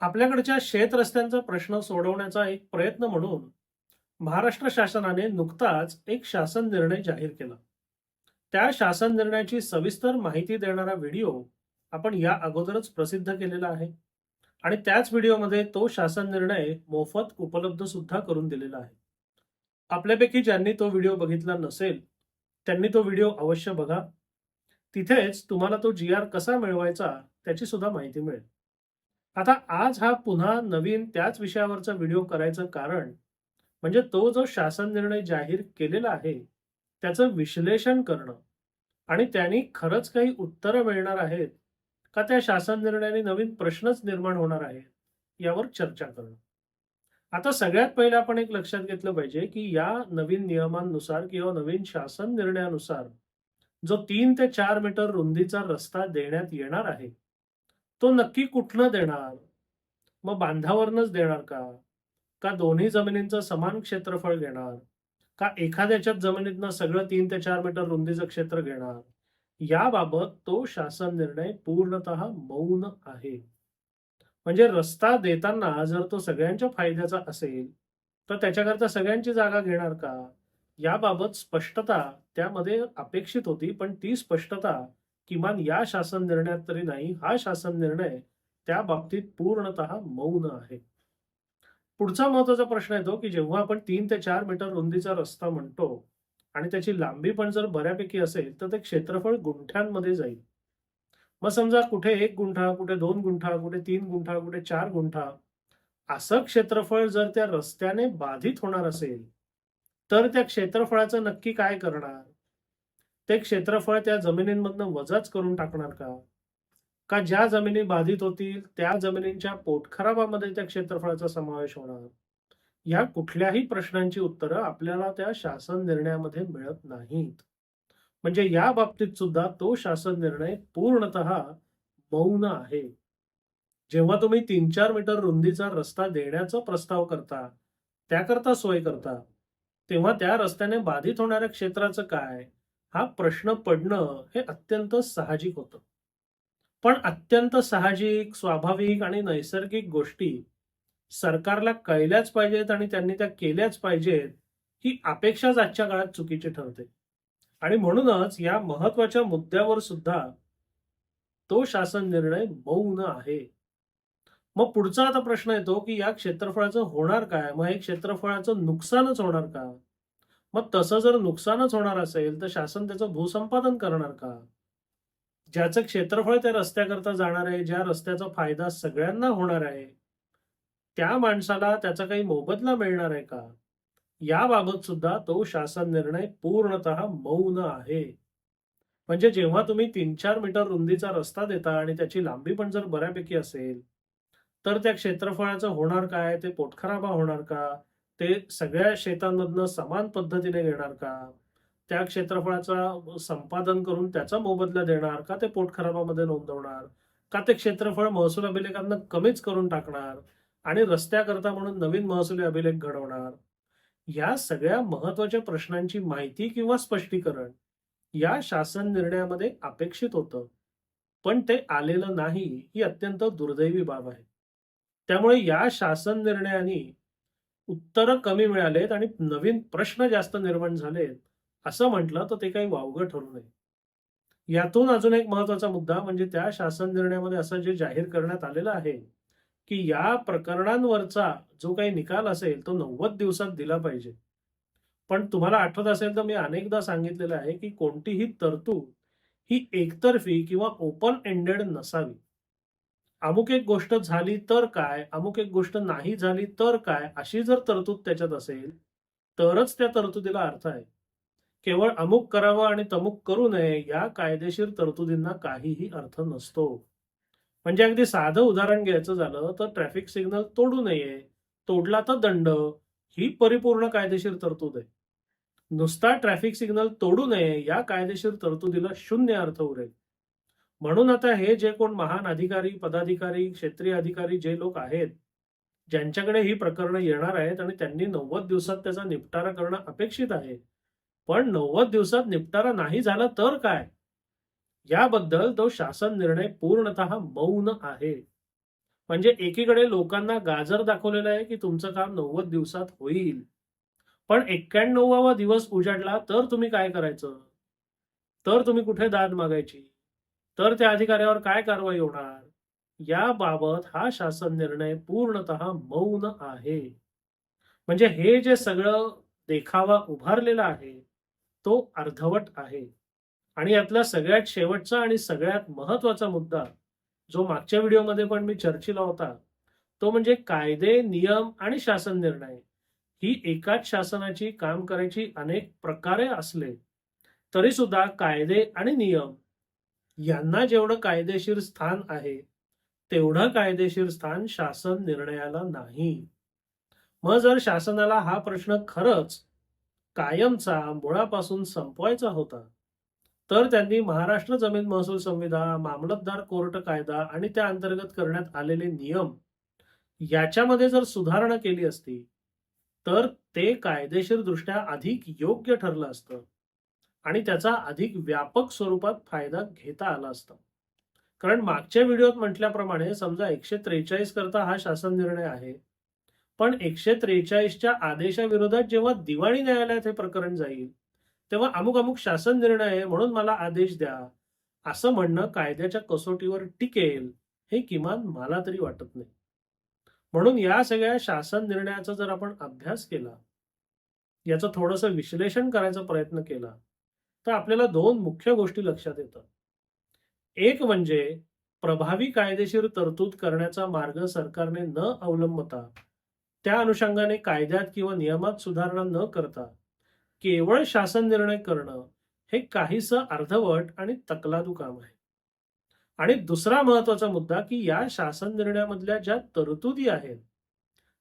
आपल्याकडच्या शेत रस्त्यांचा प्रश्न सोडवण्याचा एक प्रयत्न म्हणून महाराष्ट्र शासनाने नुकताच एक शासन निर्णय जाहीर केला. त्या शासन निर्णयाची सविस्तर माहिती देणारा व्हिडिओ आपण या अगोदरच प्रसिद्ध केलेला आहे. आणि त्याच व्हिडिओमध्ये तो शासन निर्णय मोफत उपलब्ध सुद्धा करून दिलेला आहे. आपल्यापैकी ज्यांनी तो व्हिडिओ बघितला नसेल त्यांनी तो व्हिडिओ अवश्य बघा. तिथेच तुम्हाला तो जी आर कसा मिळवायचा त्याची सुद्धा माहिती मिळेल. आता आज हा पुन्हा नवीन त्याच विषयावरचा व्हिडिओ करायचं कारण म्हणजे तो जो शासन निर्णय जाहीर केलेला आहे त्याचं विश्लेषण करणं. आणि त्यांनी खरंच काही उत्तरं मिळणार आहेत का त्या शासन निर्णयाने नवीन प्रश्नच निर्माण होणार आहेत यावर चर्चा करणं. आता सगळ्यात पहिले आपण एक लक्षात घेतलं पाहिजे की या नवीन नियमांनुसार किंवा नवीन शासन निर्णयानुसार जो तीन ते चार मीटर रुंदीचा रस्ता देण्यात येणार आहे तो नक्की कुठनं देणार? मग बांधावरनच देणार का? का दोन्ही जमिनींचं समान क्षेत्रफळ घेणार? का एखाद्याच्याच जमिनीतनं सगळं तीन ते चार मीटर रुंदीचं क्षेत्र घेणार? याबाबत तो शासन निर्णय पूर्णत मौन आहे. म्हणजे रस्ता देताना जर तो सगळ्यांच्या फायद्याचा असेल तर त्याच्याकरता सगळ्यांची जागा घेणार का? याबाबत स्पष्टता त्यामध्ये अपेक्षित होती पण ती स्पष्टता किमान या शासन निर्णयात तरी नाही हा शासन निर्णय त्या बाबतीत पूर्णतः मौन आहे. पुढचा महत्त्वाचा प्रश्न येतो की जेव्हा आपण तीन ते चार मीटर रुंदीचा रस्ता म्हणतो आणि त्याची लांबी पण जर बऱ्यापैकी असेल तर ते क्षेत्रफळ गुंठ्यांमध्ये जाईल. मग समजा कुठे एक गुंठा कुठे दोन गुंठा कुठे तीन गुंठा कुठे चार गुंठा असं क्षेत्रफळ जर त्या रस्त्याने बाधित होणार असेल तर त्या क्षेत्रफळाचं नक्की काय करणार? ते क्षेत्रफळ त्या जमिनींमधनं वजाच करून टाकणार का? का ज्या जमिनी बाधित होतील त्या जमिनींच्या पोटखराबामध्ये त्या क्षेत्रफळाचा समावेश होणार? या कुठल्याही प्रश्नांची उत्तरं आपल्याला त्या शासन निर्णयामध्ये मिळत नाहीत. म्हणजे या बाबतीत सुद्धा तो शासन निर्णय पूर्णतः मौन आहे. जेव्हा तुम्ही तीन चार मीटर रुंदीचा रस्ता देण्याचा प्रस्ताव करता त्याकरता सोय करता तेव्हा त्या रस्त्याने बाधित होणाऱ्या क्षेत्राचं काय? हा प्रश्न पडणं हे अत्यंत साहजिक होतं. पण अत्यंत साहजिक स्वाभाविक आणि नैसर्गिक गोष्टी सरकारला कळल्याच पाहिजेत आणि त्यांनी त्या केल्याच पाहिजेत ही अपेक्षाच आजच्या काळात चुकीची ठरते. आणि म्हणूनच या महत्त्वाच्या मुद्द्यावर सुद्धा तो शासन निर्णय मौन आहे. मग पुढचा आता प्रश्न येतो की या क्षेत्रफळाचं होणार काय? मग हे क्षेत्रफळाचं नुकसानच होणार का? मग तसं जर नुकसानच होणार असेल तर शासन त्याचं भूसंपादन करणार का? ज्याचं क्षेत्रफळ त्या रस्त्याकरता जाणार आहे ज्या रस्त्याचा फायदा सगळ्यांना होणार आहे त्या माणसाला त्याचा काही मोबदला मिळणार आहे का? याबाबत सुद्धा तो शासन निर्णय पूर्णतः मौन आहे. म्हणजे जेव्हा तुम्ही तीन चार मीटर रुंदीचा रस्ता देता आणि त्याची लांबी पण जर बऱ्यापैकी असेल तर त्या क्षेत्रफळाचं होणार काय? ते पोटखराबा होणार का? ते सगळ्या शेतांमधनं समान पद्धतीने घेणार का? त्या क्षेत्रफळाचा संपादन करून त्याचा मोबदला देणार का? ते पोटखराबामध्ये नोंदवणार का? ते क्षेत्रफळ महसूल अभिलेखांना कमीच करून टाकणार आणि रस्त्याकरता म्हणून नवीन महसुली अभिलेख घडवणार? या सगळ्या महत्त्वाच्या प्रश्नांची माहिती किंवा स्पष्टीकरण या शासन निर्णयामध्ये अपेक्षित होतं. पण ते आलेलं नाही ही अत्यंत दुर्दैवी बाब आहे. त्यामुळे या शासन निर्णयाने उत्तरं कमी मिळालेत आणि नवीन प्रश्न जास्त निर्माण झालेत असं म्हटलं तर ते काही वावगं ठरू नये. यातून अजून एक महत्त्वाचा मुद्दा म्हणजे त्या शासन निर्णयामध्ये असं जे जाहीर करण्यात आलेलं आहे की या प्रकरणांवरचा जो काही निकाल असेल तो नव्वद दिवसात दिला पाहिजे. पण तुम्हाला आठवत असेल तर मी अनेकदा सांगितलेलं आहे की कोणतीही तरतूद ही एकतर्फी किंवा ओपन एंडेड नसावी. अमुक एक गोष्ट झाली तर काय अमुक एक गोष्ट नाही झाली तर काय अशी जर तरतूद त्याच्यात असेल तरच त्या तरतुदीला अर्थ आहे. केवळ अमुक करावं आणि तमुक करू नये या कायदेशीर तरतुदींना काहीही अर्थ नसतो. म्हणजे अगदी साधं उदाहरण घ्यायचं झालं तर ट्रॅफिक सिग्नल तोडू नये तोडला तर दंड ही परिपूर्ण कायदेशीर तरतूद आहे. नुसता ट्रॅफिक सिग्नल तोडू नये या कायदेशीर तरतुदीला शून्य अर्थ उरेल. म्हणून आता हे जे कोण महान अधिकारी पदाधिकारी क्षेत्रीय अधिकारी जे लोक आहेत ज्यांच्याकडे ही प्रकरणं येणार आहेत आणि त्यांनी नव्वद दिवसात त्याचा निपटारा करणं अपेक्षित आहे. पण नव्वद दिवसात निपटारा नाही झाला तर काय? याबद्दल तो शासन निर्णय पूर्णतः मौन आहे. म्हणजे एकीकडे लोकांना गाजर दाखवलेलं आहे की तुमचं काम नव्वद दिवसात होईल. पण एक्क्याण्णवावा दिवस उजाडला तर तुम्ही काय करायचं? तर तुम्ही कुठे दाद मागायची? तर त्या अधिकाऱ्यावर काय कारवाई होणार? याबाबत हा शासन निर्णय पूर्णतः मौन आहे. म्हणजे हे जे सगळं देखावा उभारलेला आहे तो अर्धवट आहे. आणि यातला सगळ्यात शेवटचा आणि सगळ्यात महत्त्वाचा मुद्दा जो मागच्या व्हिडिओमध्ये पण मी चर्चिला होता तो म्हणजे कायदे नियम आणि शासन निर्णय. ही एकाच शासनाची काम करायची अनेक प्रकारे असले तरी सुद्धा कायदे आणि नियम यांना जेवढं कायदेशीर स्थान आहे तेवढं कायदेशीर स्थान शासन निर्णयाला नाही. मग जर शासनाला हा प्रश्न खरंच कायमचा मुळापासून संपवायचा होता तर त्यांनी महाराष्ट्र जमीन महसूल संविधान मामलतदार कोर्ट कायदा आणि त्या अंतर्गत करण्यात आलेले नियम याच्यामध्ये जर सुधारणा केली असती तर ते कायदेशीर दृष्ट्या अधिक योग्य ठरलं असतं. आणि त्याचा अधिक व्यापक स्वरूपात फायदा घेता आला असता. कारण मागच्या व्हिडिओत म्हटल्याप्रमाणे समजा एकशे त्रेचाळीस करता हा शासन निर्णय आहे. पण एकशे त्रेचाळीसच्या आदेशाविरोधात जेव्हा दिवाळी न्यायालयात हे प्रकरण जाईल तेव्हा अमुक अमुक शासन निर्णय आहे म्हणून मला आदेश द्या. असं म्हणणं कायद्याच्या कसोटीवर टिकेल हे किमान मला तरी वाटत नाही. म्हणून या सगळ्या शासन निर्णयाचा जर आपण अभ्यास केला याचं थोडंसं विश्लेषण करायचा प्रयत्न केला तर आपल्याला दोन मुख्य गोष्टी लक्षात येतात. एक म्हणजे प्रभावी कायदेशीर तरतूद करण्याचा मार्ग सरकारने न अवलंबता त्या अनुषंगाने कायद्यात किंवा नियमात सुधारणा न करता केवळ शासन निर्णय करणं हे काहीसं अर्धवट आणि तकलादू काम आहे. आणि दुसरा महत्त्वाचा मुद्दा की या शासन निर्णयामधल्या ज्या तरतुदी आहेत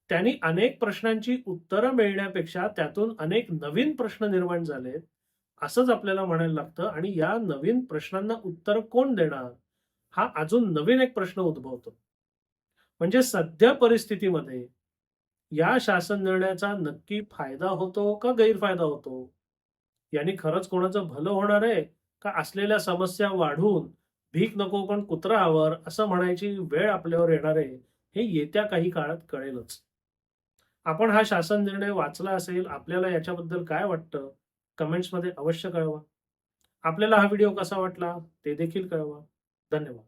त्यांनी अनेक प्रश्नांची उत्तरं मिळण्यापेक्षा त्यातून अनेक नवीन प्रश्न निर्माण झालेत असंच आपल्याला म्हणायला लागतं. आणि या नवीन प्रश्नांना उत्तर कोण देणार? हा अजून नवीन एक प्रश्न उद्भवतो. म्हणजे सध्या परिस्थितीमध्ये या शासन निर्णयाचा नक्की फायदा होतो का गैरफायदा होतो? यांनी खरंच कोणाचं भलं होणार आहे? का असलेल्या समस्या वाढून भीक नको पण कुत्रा आवर असं म्हणायची वेळ आपल्यावर येणार आहे हे येत्या काही काळात कळेलच. आपण हा शासन निर्णय वाचला असेल आपल्याला याच्याबद्दल काय वाटतं? कमेंट्समध्ये अवश्य कळवा. आपल्याला हा व्हिडिओ कसा वाटला ते देखील कळवा. धन्यवाद.